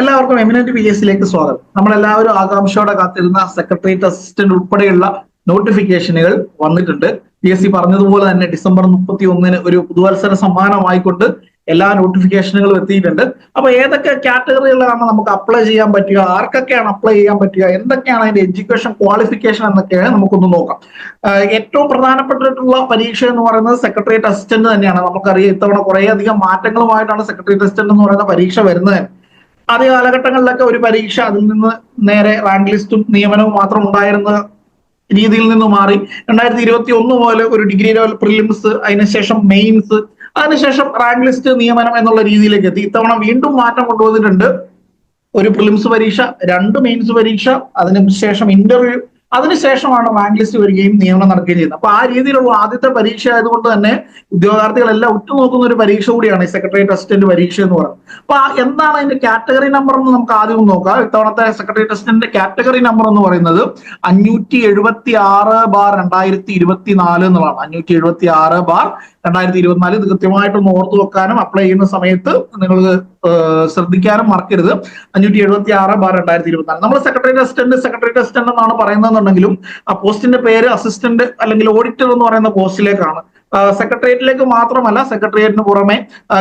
എല്ലാവർക്കും eminent P S സിയിലേക്ക് സ്വാഗതം. നമ്മളെല്ലാവരും ആകാംക്ഷയോടെ കാത്തിരുന്ന സെക്രട്ടേറിയറ്റ് അസിസ്റ്റന്റ് ഉൾപ്പെടെയുള്ള നോട്ടിഫിക്കേഷനുകൾ വന്നിട്ടുണ്ട്. പി എസ് സി പറഞ്ഞതുപോലെ തന്നെ ഡിസംബർ മുപ്പത്തി ഒന്നിന് ഒരു പുതുവത്സര സമ്മാനമായിക്കൊണ്ട് എല്ലാ നോട്ടിഫിക്കേഷനുകളും എത്തിയിട്ടുണ്ട്. അപ്പൊ ഏതൊക്കെ കാറ്റഗറികളിലാണ് നമുക്ക് അപ്ലൈ ചെയ്യാൻ പറ്റുക? ആർക്കൊക്കെയാണ് അപ്ലൈ ചെയ്യാൻ പറ്റുക? എന്തൊക്കെയാണ് അതിന്റെ എഡ്യൂക്കേഷൻ ക്വാളിഫിക്കേഷൻ എന്നൊക്കെയാണ് നമുക്കൊന്ന് നോക്കാം. ഏറ്റവും പ്രധാനപ്പെട്ടിട്ടുള്ള പരീക്ഷ എന്ന് പറയുന്നത് സെക്രട്ടേറിയറ്റ് അസിസ്റ്റന്റ് തന്നെയാണ്. നമുക്കറിയാം ഇത്തവണ കുറേ അധികം മാറ്റങ്ങളുമായിട്ടാണ് സെക്രട്ടേറിയറ്റ് അസിസ്റ്റന്റ് എന്ന് പറയുന്ന പരീക്ഷ വരുന്നത്. ആദ്യ കാലഘട്ടങ്ങളിലൊക്കെ ഒരു പരീക്ഷ അതിൽ നിന്ന് നേരെ റാങ്ക് ലിസ്റ്റും നിയമനവും മാത്രം ഉണ്ടായിരുന്ന രീതിയിൽ നിന്ന് മാറി. രണ്ടായിരത്തി ഇരുപത്തി ഒന്ന് മുതൽ ഒരു ഡിഗ്രി ലെവൽ പ്രിലിംസ് അതിനുശേഷം മെയിൻസ് അതിനുശേഷം റാങ്ക് ലിസ്റ്റ് നിയമനം എന്നുള്ള രീതിയിലേക്ക് എത്തി. ഇത്തവണ വീണ്ടും മാറ്റം കൊണ്ടുവന്നിട്ടുണ്ട്. ഒരു പ്രിലിംസ് പരീക്ഷ രണ്ട് മെയിൻസ് പരീക്ഷ അതിനുശേഷം ഇന്റർവ്യൂ അതിനുശേഷമാണ് റാങ്ക് ലിസ്റ്റ് വരികയും നിയമനം നടക്കുകയും ചെയ്യുന്നത്. അപ്പൊ ആ രീതിയിലുള്ള ആദ്യത്തെ പരീക്ഷ ആയതുകൊണ്ട് തന്നെ ഉദ്യോഗാർത്ഥികളെല്ലാം ഉറ്റുനോക്കുന്ന ഒരു പരീക്ഷ കൂടിയാണ് ഈ സെക്രട്ടേറിയറ്റ് അസിസ്റ്റന്റ് പരീക്ഷ എന്ന് പറയുന്നത്. അപ്പൊ എന്താണ് അതിന്റെ കാറ്റഗറി നമ്പർ എന്ന് നമുക്ക് ആദ്യം നോക്കാം. ഇത്തവണത്തെ സെക്രട്ടേറിയറ്റ് അസിസ്റ്റന്റിന്റെ കാറ്റഗറി നമ്പർ എന്ന് പറയുന്നത് അഞ്ഞൂറ്റി എഴുപത്തി ആറ് ബാർ രണ്ടായിരത്തി ഇരുപത്തി നാല് എന്നുള്ളതാണ്. അഞ്ഞൂറ്റി എഴുപത്തി ആറ് ബാർ രണ്ടായിരത്തി ഇരുപത്തിനാല് ഇത് കൃത്യമായിട്ടൊന്ന് ഓർത്തു വെക്കാനും അപ്ലൈ ചെയ്യുന്ന സമയത്ത് നിങ്ങൾ ശ്രദ്ധിക്കാനും മറക്കരുത്. അഞ്ഞൂറ്റി എഴുപത്തി ആറ് ബാർ രണ്ടായിരത്തി ഇരുപത്തിനാല് നമ്മൾ സെക്രട്ടറി അസിസ്റ്റന്റ് സെക്രട്ടറി അസിസ്റ്റന്റ് എന്നാണ് പറയുന്നതെന്നുണ്ടെങ്കിലും ആ പോസ്റ്റിന്റെ പേര് അസിസ്റ്റന്റ് അല്ലെങ്കിൽ ഓഡിറ്റർ എന്ന് പറയുന്ന പോസ്റ്റിലേക്കാണ്. സെക്രട്ടേറിയറ്റിലേക്ക് മാത്രമല്ല സെക്രട്ടേറിയറ്റിന് പുറമെ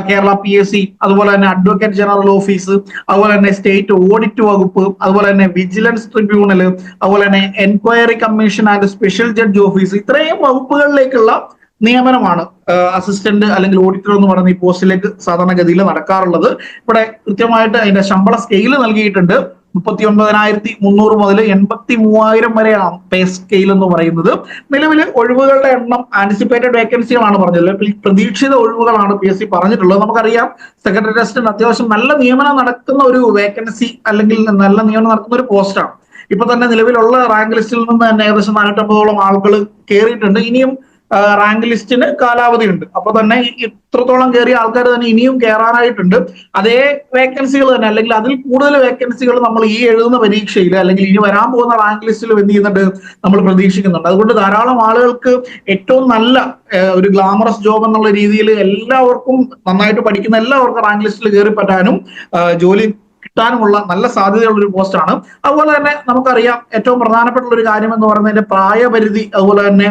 കേരള പി എസ് സി അതുപോലെ തന്നെ അഡ്വക്കേറ്റ് ജനറൽ ഓഫീസ് അതുപോലെ തന്നെ സ്റ്റേറ്റ് ഓഡിറ്റ് വകുപ്പ് അതുപോലെ തന്നെ വിജിലൻസ് ട്രിബ്യൂണൽ അതുപോലെ തന്നെ enquiry commission and special judge office ഇത്രയും വകുപ്പുകളിലേക്കുള്ള നിയമനമാണ് അസിസ്റ്റന്റ് അല്ലെങ്കിൽ ഓഡിറ്റർ എന്ന് പറയുന്ന ഈ പോസ്റ്റിലേക്ക് സാധാരണഗതിയിൽ നടക്കാറുള്ളത്. ഇവിടെ കൃത്യമായിട്ട് അതിന്റെ ശമ്പള സ്കെയിൽ നൽകിയിട്ടുണ്ട്. മുപ്പത്തി ഒൻപതിനായിരത്തി മുന്നൂറ് മുതൽ എൺപത്തി മൂവായിരം വരെയാണ് പേ സ്കെയിൽ എന്ന് പറയുന്നത്. നിലവിൽ ഒഴിവുകളുടെ എണ്ണം ആന്റിസിപ്പേറ്റഡ് വേക്കൻസികളാണ് പറഞ്ഞത്. പ്രതീക്ഷിത ഒഴിവുകളാണ് പി എസ് സി പറഞ്ഞിട്ടുള്ളത്. നമുക്കറിയാം സെക്രട്ടറി അസിസ്റ്റന്റ് അത്യാവശ്യം നല്ല നിയമനം നടക്കുന്ന ഒരു വേക്കൻസി അല്ലെങ്കിൽ നല്ല നിയമനം നടക്കുന്ന ഒരു പോസ്റ്റാണ് ഇപ്പൊ തന്നെ നിലവിലുള്ള റാങ്ക് ലിസ്റ്റിൽ നിന്ന് തന്നെ ഏകദേശം നാനൂറ്റമ്പതോളം ആളുകൾ കയറിയിട്ടുണ്ട് ഇനിയും റാങ്ക് ലിസ്റ്റിന് കാലാവധി ഉണ്ട്. അപ്പൊ തന്നെ ഇത്രത്തോളം കയറിയ ആൾക്കാർ തന്നെ ഇനിയും കയറാനായിട്ടുണ്ട് അതേ വേക്കൻസികൾ തന്നെ അല്ലെങ്കിൽ അതിൽ കൂടുതൽ വേക്കൻസികൾ നമ്മൾ ഈ എഴുതുന്ന പരീക്ഷയിൽ അല്ലെങ്കിൽ ഇനി വരാൻ പോകുന്ന റാങ്ക് ലിസ്റ്റിൽ എന്ത് ചെയ്യുന്നുണ്ട് നമ്മൾ പ്രതീക്ഷിക്കുന്നുണ്ട്. അതുകൊണ്ട് ധാരാളം ആളുകൾക്ക് ഏറ്റവും നല്ല ഒരു ഗ്ലാമറസ് ജോബ് എന്നുള്ള രീതിയിൽ എല്ലാവർക്കും നന്നായിട്ട് പഠിക്കുന്ന എല്ലാവർക്കും റാങ്ക് ലിസ്റ്റിൽ കയറി പറ്റാനും ജോലി കിട്ടാനുമുള്ള നല്ല സാധ്യതയുള്ള ഒരു പോസ്റ്റാണ് അതുപോലെ തന്നെ നമുക്കറിയാം ഏറ്റവും പ്രധാനപ്പെട്ട ഒരു കാര്യം എന്ന് പറയുന്നതിന്റെ പ്രായപരിധി അതുപോലെ തന്നെ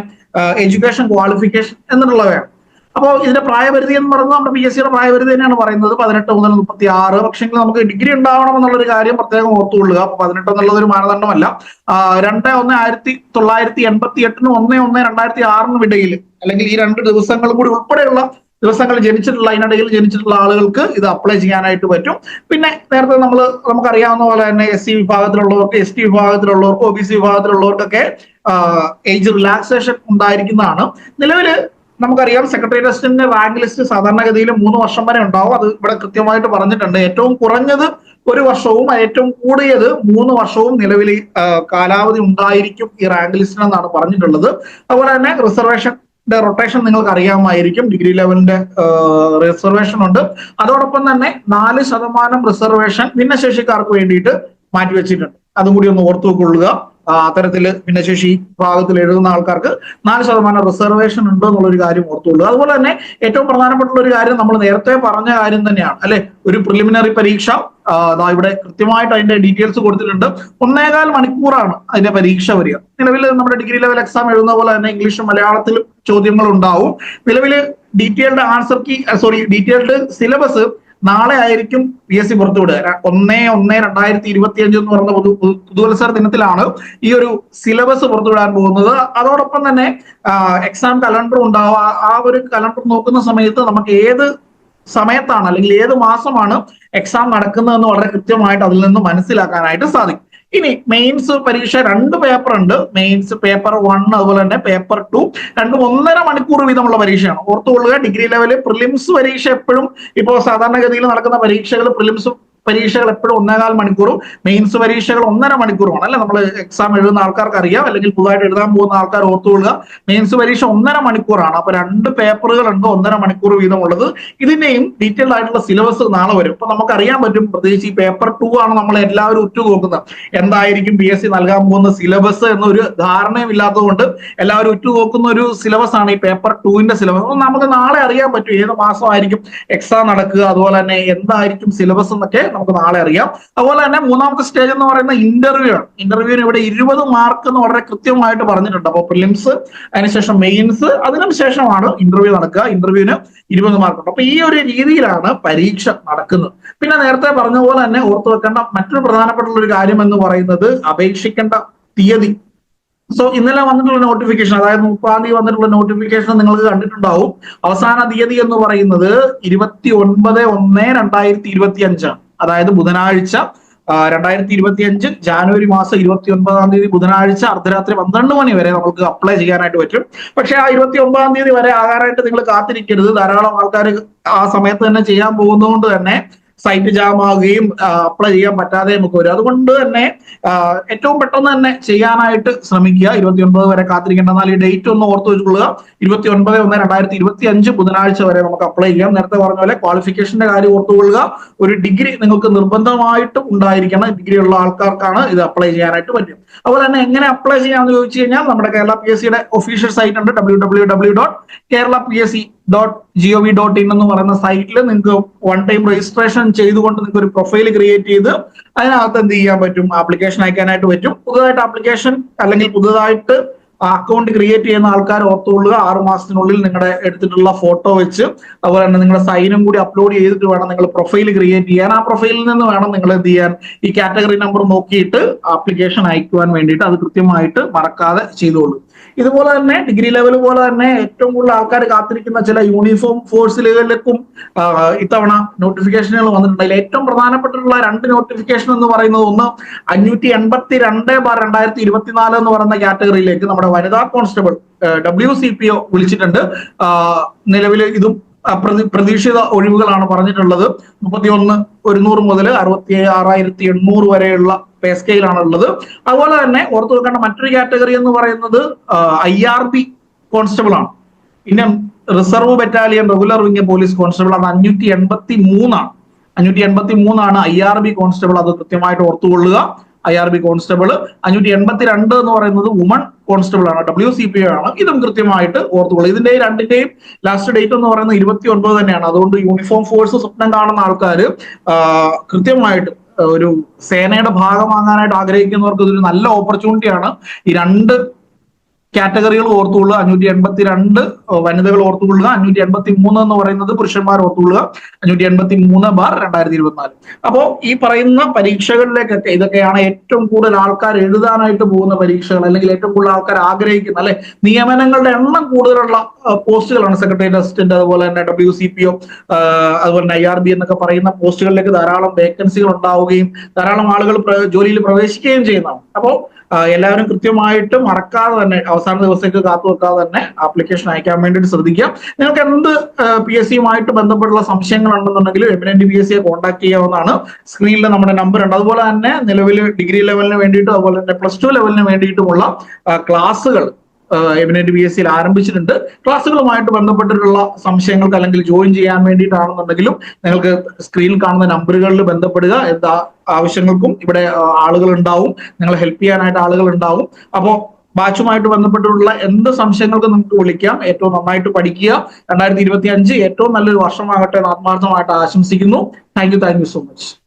എഡ്യൂക്കേഷൻ ക്വാളിഫിക്കേഷൻ എന്നുള്ളവയാണ് അപ്പോൾ ഇതിന്റെ പ്രായപരിധി എന്ന് പറയുന്നത് നമ്മുടെ പി എസ് സിയുടെ പ്രായപരിധി തന്നെയാണ് പറയുന്നത്. പതിനെട്ട് മുതൽ മുപ്പത്തി ആറ് പക്ഷേ നമുക്ക് ഡിഗ്രി ഉണ്ടാവണം എന്നുള്ളൊരു കാര്യം പ്രത്യേകം ഓർത്തുകൊള്ളുക. അപ്പൊ പതിനെട്ട് എന്നുള്ളത് ഒരു മാനദണ്ഡമല്ല രണ്ട് ഒന്ന് ആയിരത്തി തൊള്ളായിരത്തി എൺപത്തി എട്ടിനും ഒന്ന് ഒന്ന് രണ്ടായിരത്തി ആറിനും ഇടയിൽ അല്ലെങ്കിൽ ഈ രണ്ട് ദിവസങ്ങളും കൂടി ഉൾപ്പെടെയുള്ള ദിവസങ്ങൾ ജനിച്ചിട്ടുള്ള അതിനിടയിൽ ജനിച്ചിട്ടുള്ള ആളുകൾക്ക് ഇത് അപ്ലൈ ചെയ്യാനായിട്ട് പറ്റും. പിന്നെ നേരത്തെ നമ്മൾ നമുക്കറിയാവുന്ന പോലെ തന്നെ എസ് സി വിഭാഗത്തിലുള്ളവർക്ക് എസ് ടി വിഭാഗത്തിലുള്ളവർക്ക് ഒ ബി സി വിഭാഗത്തിലുള്ളവർക്കൊക്കെ ഏജ് റിലാക്സേഷൻ ഉണ്ടായിരിക്കുന്നതാണ്. നിലവിൽ നമുക്കറിയാം സെക്രട്ടറി അസിസ്റ്റന്റിന്റെ റാങ്ക് ലിസ്റ്റ് സാധാരണഗതിയിൽ മൂന്ന് വർഷം വരെ ഉണ്ടാവും. അത് ഇവിടെ കൃത്യമായിട്ട് പറഞ്ഞിട്ടുണ്ട്. ഏറ്റവും കുറഞ്ഞത് ഒരു വർഷവും ഏറ്റവും കൂടിയത് മൂന്ന് വർഷവും നിലവിൽ കാലാവധി ഉണ്ടായിരിക്കും ഈ റാങ്ക് ലിസ്റ്റിനെന്നാണ് പറഞ്ഞിട്ടുള്ളത്. അതുപോലെ തന്നെ റിസർവേഷൻ റൊട്ടേഷൻ നിങ്ങൾക്ക് അറിയാമായിരിക്കും ഡിഗ്രി ലെവലിന്റെ റിസർവേഷൻ ഉണ്ട്. അതോടൊപ്പം തന്നെ നാല് ശതമാനം റിസർവേഷൻ ഭിന്നശേഷിക്കാർക്ക് വേണ്ടിയിട്ട് മാറ്റിവെച്ചിട്ടുണ്ട്. അതും കൂടി ഒന്ന് ഓർത്തു കൊള്ളുക ആ, അത്തരത്തിൽ ഭിന്നശേഷി വിഭാഗത്തിൽ എഴുതുന്ന ആൾക്കാർക്ക് നാല് ശതമാനം റിസർവേഷൻ ഉണ്ട് എന്നുള്ളൊരു കാര്യം ഓർത്തുള്ളൂ അതുപോലെ തന്നെ ഏറ്റവും പ്രധാനപ്പെട്ട ഒരു കാര്യം നമ്മൾ നേരത്തെ പറഞ്ഞ കാര്യം തന്നെയാണ് അല്ലെ? ഒരു പ്രിലിമിനറി പരീക്ഷ ഇവിടെ കൃത്യമായിട്ട് അതിന്റെ ഡീറ്റെയിൽസ് കൊടുത്തിട്ടുണ്ട്. ഒന്നേകാൽ മണിക്കൂറാണ് അതിന്റെ പരീക്ഷ വരിക. നിലവിൽ നമ്മുടെ ഡിഗ്രി ലെവൽ എക്സാം എഴുതുന്ന പോലെ തന്നെ ഇംഗ്ലീഷും മലയാളത്തിലും ചോദ്യങ്ങൾ ഉണ്ടാവും നിലവിൽ detailed answer key sorry detailed syllabus നാളെ ആയിരിക്കും പി എസ് സി പുറത്തുവിടുക ഒന്ന് ഒന്ന് രണ്ടായിരത്തി ഇരുപത്തി അഞ്ച് എന്ന് പറയുന്ന പുതു പുതു- പുതുവത്സര ദിനത്തിലാണ് ഈ ഒരു സിലബസ് പുറത്തുവിടാൻ പോകുന്നത്. അതോടൊപ്പം തന്നെ എക്സാം കലണ്ടർ ഉണ്ടാവുക. ആ ഒരു കലണ്ടർ നോക്കുന്ന സമയത്ത് നമുക്ക് ഏത് സമയത്താണ് അല്ലെങ്കിൽ ഏത് മാസമാണ് എക്സാം നടക്കുന്നതെന്ന് വളരെ കൃത്യമായിട്ട് അതിൽ നിന്ന് മനസ്സിലാക്കാനായിട്ട് സാധിക്കും. ഇനി മെയിൻസ് പരീക്ഷ രണ്ട് പേപ്പർ ഉണ്ട്. മെയിൻസ് പേപ്പർ വൺ അതുപോലെ തന്നെ പേപ്പർ ടു രണ്ടും ഒന്നര മണിക്കൂർ വീതമുള്ള പരീക്ഷയാണ്. ഓർത്തുകൊള്ളുക ഡിഗ്രി ലെവലിൽ പ്രിലിംസ് പരീക്ഷ എപ്പോഴും ഇപ്പോൾ സാധാരണഗതിയിൽ നടക്കുന്ന പരീക്ഷകൾ പ്രിലിംസ് പരീക്ഷകൾ എപ്പോഴും ഒന്നേകാൽ മണിക്കൂറും മെയിൻസ് പരീക്ഷകൾ ഒന്നര മണിക്കൂറുമാണ്. അല്ലെ? നമ്മൾ എക്സാം എഴുതുന്ന ആൾക്കാർക്ക് അറിയാം അല്ലെങ്കിൽ പുതുതായിട്ട് എഴുതാൻ പോകുന്ന ആൾക്കാർ ഓർത്തുകൊള്ളുക മെയിൻസ് പരീക്ഷ ഒന്നര മണിക്കൂറാണ്. അപ്പൊ രണ്ട് പേപ്പറുകൾ ഉണ്ട് ഒന്നര മണിക്കൂർ വീതമുള്ളത്. ഇതിന്റെയും ഡീറ്റെയിൽഡ് ആയിട്ടുള്ള സിലബസ് നാളെ വരും. അപ്പൊ നമുക്ക് അറിയാൻ പറ്റും പ്രത്യേകിച്ച് ഈ പേപ്പർ ടു ആണ് നമ്മൾ എല്ലാവരും ഉറ്റുനോക്കുന്നത്. എന്തായിരിക്കും പി എസ് സി നൽകാൻ പോകുന്ന സിലബസ് എന്നൊരു ധാരണയും ഇല്ലാത്തതുകൊണ്ട് എല്ലാവരും ഉറ്റുനോക്കുന്ന ഒരു സിലബസ് ആണ് ഈ പേപ്പർ ടുവിന്റെ സിലബസ് നമുക്ക് നാളെ അറിയാൻ പറ്റും ഏത് മാസമായിരിക്കും എക്സാം നടക്കുക അതുപോലെ തന്നെ എന്തായിരിക്കും സിലബസ് എന്നൊക്കെ നമുക്ക് നാളെ അറിയാം. അതുപോലെ തന്നെ മൂന്നാമത്തെ സ്റ്റേജ് എന്ന് പറയുന്ന ഇന്റർവ്യൂ ആണ്. ഇന്റർവ്യൂവിന് ഇവിടെ ഇരുപത് മാർക്ക് എന്ന് വളരെ കൃത്യമായിട്ട് പറഞ്ഞിട്ടുണ്ട്. അപ്പോൾ പ്രിലിംസ് അതിനുശേഷം മെയിൻസ് അതിനുശേഷമാണ് ഇന്റർവ്യൂ നടക്കുക. ഇന്റർവ്യൂവിന് ഇരുപത് മാർക്ക് ഉണ്ട്. അപ്പൊ ഈ ഒരു രീതിയിലാണ് പരീക്ഷ നടക്കുന്നത്. പിന്നെ നേരത്തെ പറഞ്ഞ പോലെ തന്നെ ഓർത്തു വെക്കേണ്ട മറ്റൊരു പ്രധാനപ്പെട്ട ഒരു കാര്യം എന്ന് പറയുന്നത് അപേക്ഷിക്കേണ്ട തീയതി. സോ ഇന്നലെ വന്നിട്ടുള്ള നോട്ടിഫിക്കേഷൻ അതായത് മുപ്പാം തീയതി വന്നിട്ടുള്ള നോട്ടിഫിക്കേഷൻ നിങ്ങൾക്ക് കണ്ടിട്ടുണ്ടാവും. അവസാന തീയതി എന്ന് പറയുന്നത് ഇരുപത്തി ഒൻപത് ഒന്ന് രണ്ടായിരത്തി ഇരുപത്തി അഞ്ചാണ് അതായത് ബുധനാഴ്ച രണ്ടായിരത്തി ഇരുപത്തി അഞ്ച് ജാനുവരി മാസം ഇരുപത്തി ഒൻപതാം തീയതി ബുധനാഴ്ച അർദ്ധരാത്രി പന്ത്രണ്ട് മണി വരെ നമുക്ക് അപ്ലൈ ചെയ്യാനായിട്ട് പറ്റും. പക്ഷെ ആ ഇരുപത്തി ഒമ്പതാം തീയതി വരെ ആകാനായിട്ട് നിങ്ങൾ കാത്തിരിക്കരുത്. ധാരാളം ആൾക്കാർ ആ സമയത്ത് തന്നെ ചെയ്യാൻ പോകുന്നതുകൊണ്ട് തന്നെ സൈറ്റ് ജാം ആവുകയും അപ്ലൈ ചെയ്യാൻ പറ്റാതെ നമുക്ക് വരും. അതുകൊണ്ട് തന്നെ ഏറ്റവും പെട്ടെന്ന് തന്നെ ചെയ്യാനായിട്ട് ശ്രമിക്കുക. ഇരുപത്തി ഒൻപത് വരെ കാത്തിരിക്കേണ്ട. എന്നാൽ ഈ ഡേറ്റ് ഒന്ന് ഓർത്ത് വെച്ചുകൊള്ളുക. ഇരുപത്തി ഒൻപത് ഒന്ന് രണ്ടായിരത്തി ഇരുപത്തി അഞ്ച് ബുധനാഴ്ച വരെ നമുക്ക് അപ്ലൈ ചെയ്യാം. നേരത്തെ പറഞ്ഞ പോലെ ക്വാളിഫിക്കേഷന്റെ കാര്യം ഓർത്തുകൊള്ളുക ഒരു ഡിഗ്രി നിങ്ങൾക്ക് നിർബന്ധമായിട്ടും ഉണ്ടായിരിക്കണം. ഡിഗ്രി ഉള്ള ആൾക്കാർക്കാണ് ഇത് അപ്ലൈ ചെയ്യാനായിട്ട് പറ്റും അതുപോലെ തന്നെ എങ്ങനെ അപ്ലൈ ചെയ്യാമെന്ന് ചോദിച്ചു കഴിഞ്ഞാൽ നമ്മുടെ കേരള പി എസ് സിയുടെ ഒഫീഷ്യൽ സൈറ്റ് ഉണ്ട്. W W W dot Kerala P S C dot G O V dot in എന്ന് പറയുന്ന സൈറ്റിൽ നിങ്ങൾക്ക് വൺ ടൈം രജിസ്ട്രേഷൻ ചെയ്തുകൊണ്ട് നിങ്ങൾക്ക് ഒരു പ്രൊഫൈൽ ക്രിയേറ്റ് ചെയ്ത് അതിനകത്ത് എന്ത് ചെയ്യാൻ പറ്റും? ആപ്ലിക്കേഷൻ അയക്കാനായിട്ട് പറ്റും. പുതുതായിട്ട് ആപ്ലിക്കേഷൻ അല്ലെങ്കിൽ പുതുതായിട്ട് അക്കൗണ്ട് ക്രിയേറ്റ് ചെയ്യുന്ന ആൾക്കാർ ഓർത്തുകൊള്ളുക. ആറ് മാസത്തിനുള്ളിൽ നിങ്ങളുടെ എടുത്തിട്ടുള്ള ഫോട്ടോ വെച്ച് അതുപോലെ തന്നെ നിങ്ങളുടെ സൈനും കൂടി അപ്ലോഡ് ചെയ്തിട്ട് വേണം നിങ്ങൾ പ്രൊഫൈൽ ക്രിയേറ്റ് ചെയ്യാൻ. ആ പ്രൊഫൈലിൽ നിന്ന് വേണം നിങ്ങൾ എന്ത് ചെയ്യാൻ? ഈ കാറ്റഗറി നമ്പർ നോക്കിയിട്ട് ആപ്ലിക്കേഷൻ അയക്കുവാൻ വേണ്ടിയിട്ട് അത് കൃത്യമായിട്ട് മറക്കാതെ ചെയ്തോളൂ. ഇതുപോലെ തന്നെ ഡിഗ്രി ലെവൽ പോലെ തന്നെ ഏറ്റവും കൂടുതൽ ആൾക്കാർ കാത്തിരിക്കുന്ന ചില യൂണിഫോം ഫോഴ്സുകളിലേക്കും ഇത്തവണ നോട്ടിഫിക്കേഷനുകൾ വന്നിട്ടുണ്ട് അതിൽ ഏറ്റവും പ്രധാനപ്പെട്ടിട്ടുള്ള രണ്ട് നോട്ടിഫിക്കേഷൻ എന്ന് പറയുന്നത് ഒന്ന് അഞ്ഞൂറ്റി എൺപത്തി രണ്ട് ബാർ രണ്ടായിരത്തി ഇരുപത്തിനാല് എന്ന് പറയുന്ന കാറ്റഗറിയിലേക്ക് നമ്മുടെ വനിതാ constable W C P O വിളിച്ചിട്ടുണ്ട്. നിലവിൽ ഇതും പ്രതീക്ഷിത ഒഴിവുകളാണ് പറഞ്ഞിട്ടുള്ളത്. മുപ്പത്തിയൊന്ന് ഒരുന്നൂറ് മുതൽ അറുപത്തി ആറായിരത്തി എണ്ണൂറ് വരെയുള്ള പേ സ്കെയിലാണ് ഉള്ളത് അതുപോലെ തന്നെ ഓർത്തു വെക്കേണ്ട മറ്റൊരു കാറ്റഗറി എന്ന് പറയുന്നത് ഐ ആർ ബി കോൺസ്റ്റബിൾ ആണ് Indian reserve battalion regular wing police constable ആണ് അഞ്ഞൂറ്റി എൺപത്തി മൂന്നാണ് അഞ്ഞൂറ്റി എൺപത്തി മൂന്നാണ് ഐ ആർ ബി കോൺസ്റ്റബിൾ. അത് കൃത്യമായിട്ട് ഓർത്തുകൊള്ളുക. ഐ ആർ ബി കോൺസ്റ്റബിൾ അഞ്ഞൂറ്റി എൺപത്തി രണ്ട് എന്ന് പറയുന്നത് വുമൺ കോൺസ്റ്റബിൾ ആണ്. ഡബ്ല്യു സി പി ആണ്. ഇതും കൃത്യമായിട്ട് ഓർത്തുകൊള്ളുക. ഇതിന്റെ രണ്ടിന്റെയും ലാസ്റ്റ് ഡേറ്റ് എന്ന് പറയുന്നത് ഇരുപത്തി ഒൻപത് തന്നെയാണ്. അതുകൊണ്ട് യൂണിഫോം ഫോഴ്സ് സ്വപ്നം കാണുന്ന ആൾക്കാർ കൃത്യമായിട്ട് ഒരു സേനയുടെ ഭാഗമാകാനായിട്ട് ആഗ്രഹിക്കുന്നവർക്ക് ഇതൊരു നല്ല ഓപ്പർച്യൂണിറ്റിയാണ് ഈ രണ്ട് കാറ്റഗറികൾ ഓർത്തുകൊള്ളുക അഞ്ഞൂറ്റി എൺപത്തി രണ്ട് വനിതകൾ ഓർത്തുകൊള്ളുക അഞ്ഞൂറ്റി എൺപത്തി മൂന്ന് എന്ന് പറയുന്നത് പുരുഷന്മാർ ഓർത്തുകൊള്ളുക അഞ്ഞൂറ്റി എൺപത്തി മൂന്ന് ബാർ രണ്ടായിരത്തി ഇരുപത്തിനാല് അപ്പോ ഈ പറയുന്ന പരീക്ഷകളിലേക്കൊക്കെ ഇതൊക്കെയാണ് ഏറ്റവും കൂടുതൽ ആൾക്കാർ എഴുതാനായിട്ട് പോകുന്ന പരീക്ഷകൾ അല്ലെങ്കിൽ ഏറ്റവും കൂടുതൽ ആൾക്കാർ ആഗ്രഹിക്കുന്ന അല്ലെ? നിയമനങ്ങളുടെ എണ്ണം കൂടുതലുള്ള പോസ്റ്റുകളാണ് സെക്രട്ടറി അസിസ്റ്റന്റ് അതുപോലെ തന്നെ ഡബ്ല്യു സി പി ഒ അതുപോലെ തന്നെ ഐ ആർ ബി എന്നൊക്കെ പറയുന്ന പോസ്റ്റുകളിലേക്ക് ധാരാളം വേക്കൻസികൾ ഉണ്ടാവുകയും ധാരാളം ആളുകൾ ജോലിയിൽ പ്രവേശിക്കുകയും ചെയ്യുന്നതാണ്. അപ്പോൾ എല്ലാവരും കൃത്യമായിട്ട് മറക്കാതെ തന്നെ അവസാന ദിവസത്തേക്ക് കാത്തു വെക്കാതെ തന്നെ ആപ്ലിക്കേഷൻ അയക്കാൻ വേണ്ടിയിട്ട് ശ്രദ്ധിക്കുക. നിങ്ങൾക്ക് എന്ത് പി എസ് സിയുമായിട്ട് ബന്ധപ്പെട്ടുള്ള സംശയങ്ങൾ ഉണ്ടെന്നുണ്ടെങ്കിൽ എമിനന്റ് പി എസ് സിയെ കോൺടാക്ട് ചെയ്യാവുന്നതാണ്. സ്ക്രീനിൽ നമ്മുടെ നമ്പർ ഉണ്ട്. അതുപോലെ തന്നെ നിലവിൽ ഡിഗ്രി ലെവലിന് വേണ്ടിയിട്ടും അതുപോലെ തന്നെ പ്ലസ് ടു ലെവലിന് വേണ്ടിയിട്ടുമുള്ള ക്ലാസ്സുകൾ എമിനന്റ് ബി എസ് സിയിൽ ആരംഭിച്ചിട്ടുണ്ട്. ക്ലാസ്സുകളുമായിട്ട് ബന്ധപ്പെട്ടിട്ടുള്ള സംശയങ്ങൾക്ക് അല്ലെങ്കിൽ ജോയിൻ ചെയ്യാൻ വേണ്ടിയിട്ടാണെന്നുണ്ടെങ്കിലും നിങ്ങൾക്ക് സ്ക്രീനിൽ കാണുന്ന നമ്പറുകളിൽ ബന്ധപ്പെടുക. എന്താ ആവശ്യങ്ങൾക്കും ഇവിടെ ആളുകൾ ഉണ്ടാവും നിങ്ങളെ ഹെൽപ്പ് ചെയ്യാനായിട്ട് ആളുകൾ ഉണ്ടാവും അപ്പോൾ ബാച്ചുമായിട്ട് ബന്ധപ്പെട്ടുള്ള എന്ത് സംശയങ്ങൾക്കും നമുക്ക് വിളിക്കാം. ഏറ്റവും നന്നായിട്ട് പഠിക്കുക. രണ്ടായിരത്തി ഇരുപത്തി അഞ്ച് ഏറ്റവും നല്ലൊരു വർഷമാകട്ടെ എന്ന് ആത്മാർത്ഥമായിട്ട് ആശംസിക്കുന്നു. Thank you thank you so much